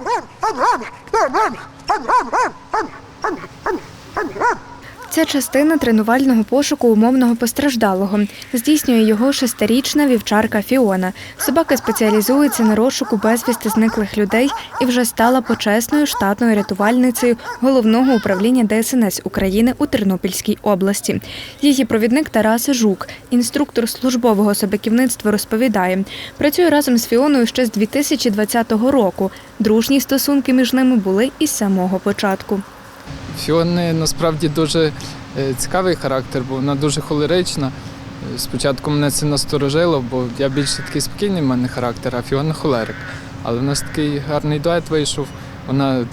I'm running, I'm running, I'm running, I'm running, I'm running, I'm running, I'm running. Це частина тренувального пошуку умовного постраждалого. Здійснює його шестирічна вівчарка Фіона. Собака спеціалізується на розшуку безвісти зниклих людей і вже стала почесною штатною рятувальницею головного управління ДСНС України у Тернопільській області. Її провідник Тарас Жук, інструктор службового собаківництва, розповідає, працює разом з Фіоною ще з 2020 року. Дружні стосунки між ними були із самого початку. Фіони насправді дуже е, цікавий характер, бо вона дуже холерична. Е, Спочатку мене це насторожило, бо я більше такий спокійний в мене характер, а Фіона холерик. Але в нас такий гарний дует вийшов. Вона е,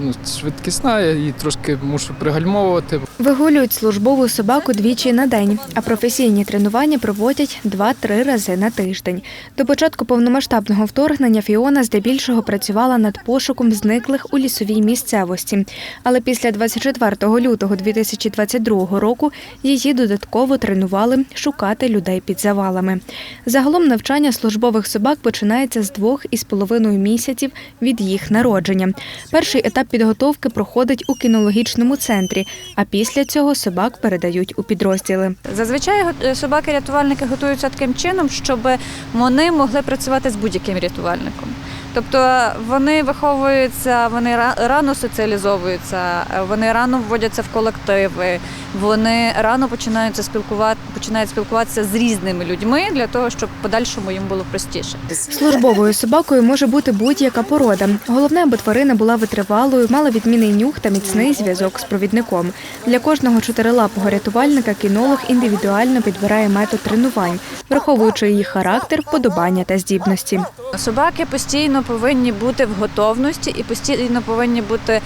ну, швидкісна, я її трошки мушу пригальмовувати. Вигулюють службову собаку двічі на день, а професійні тренування проводять 2-3 рази на тиждень. До початку повномасштабного вторгнення Фіона здебільшого працювала над пошуком зниклих у лісовій місцевості. Але після 24 лютого 2022 року її додатково тренували шукати людей під завалами. Загалом навчання службових собак починається з двох із половиною місяців від їх народження. Перший етап підготовки проходить у кінологічному центрі, а після цього собак передають у підрозділи. Зазвичай собаки-рятувальники готуються таким чином, щоб вони могли працювати з будь-яким рятувальником. Тобто вони виховуються, вони рано соціалізовуються, е, вони рано вводяться в колективи, вони рано починаються спілкувати, починають спілкуватися з різними людьми для того, щоб подальшому їм було простіше. Службовою собакою може бути будь-яка порода. Головне, аби тварина була витривалою, мала відмінний нюх та міцний зв'язок з провідником. Для кожного чотирилапого рятувальника кінолог індивідуально підбирає метод тренувань, враховуючи її характер, вподобання та здібності. Собаки постійно повинні бути в готовності і постійно повинні бути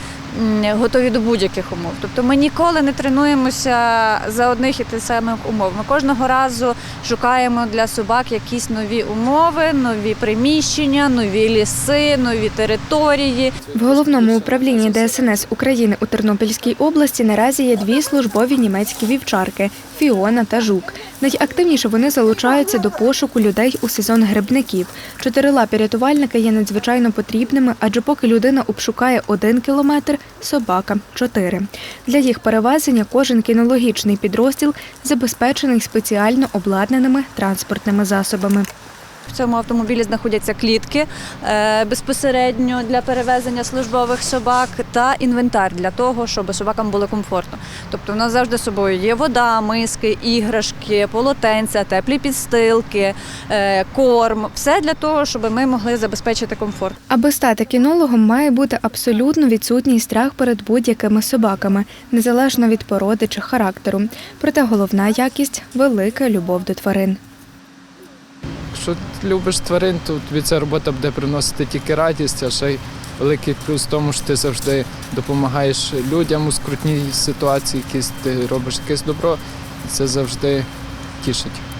готові до будь-яких умов. Тобто ми ніколи не тренуємося за одних і тих самих умов. Ми кожного разу шукаємо для собак якісь нові умови, нові приміщення, нові ліси, нові території. В головному управлінні ДСНС України у Тернопільській області наразі є дві службові німецькі вівчарки Фіона та Жук. Найактивніше вони залучаються до пошуку людей у сезон грибників. Чотирилапі рятувальники є надзвичайно потрібними, адже поки людина обшукає один кілометр, собака чотири. Для їх перевезення кожен кінологічний підрозділ забезпечений спеціально обладнаними транспортними засобами. В цьому автомобілі знаходяться клітки е, безпосередньо для перевезення службових собак та інвентар для того, щоб собакам було комфортно. Тобто, в нас завжди з собою є вода, миски, іграшки, полотенця, теплі підстилки, е, корм все для того, щоб ми могли забезпечити комфорт. Аби стати кінологом, має бути абсолютно відсутній страх перед будь-якими собаками, незалежно від породи чи характеру. Проте головна якість велика любов до тварин. Якщо ти любиш тварин, то тобі ця робота буде приносити тільки радість, а ще й великий плюс в тому, що ти завжди допомагаєш людям у скрутній ситуації, якісь ти робиш якесь добро, це завжди тішить.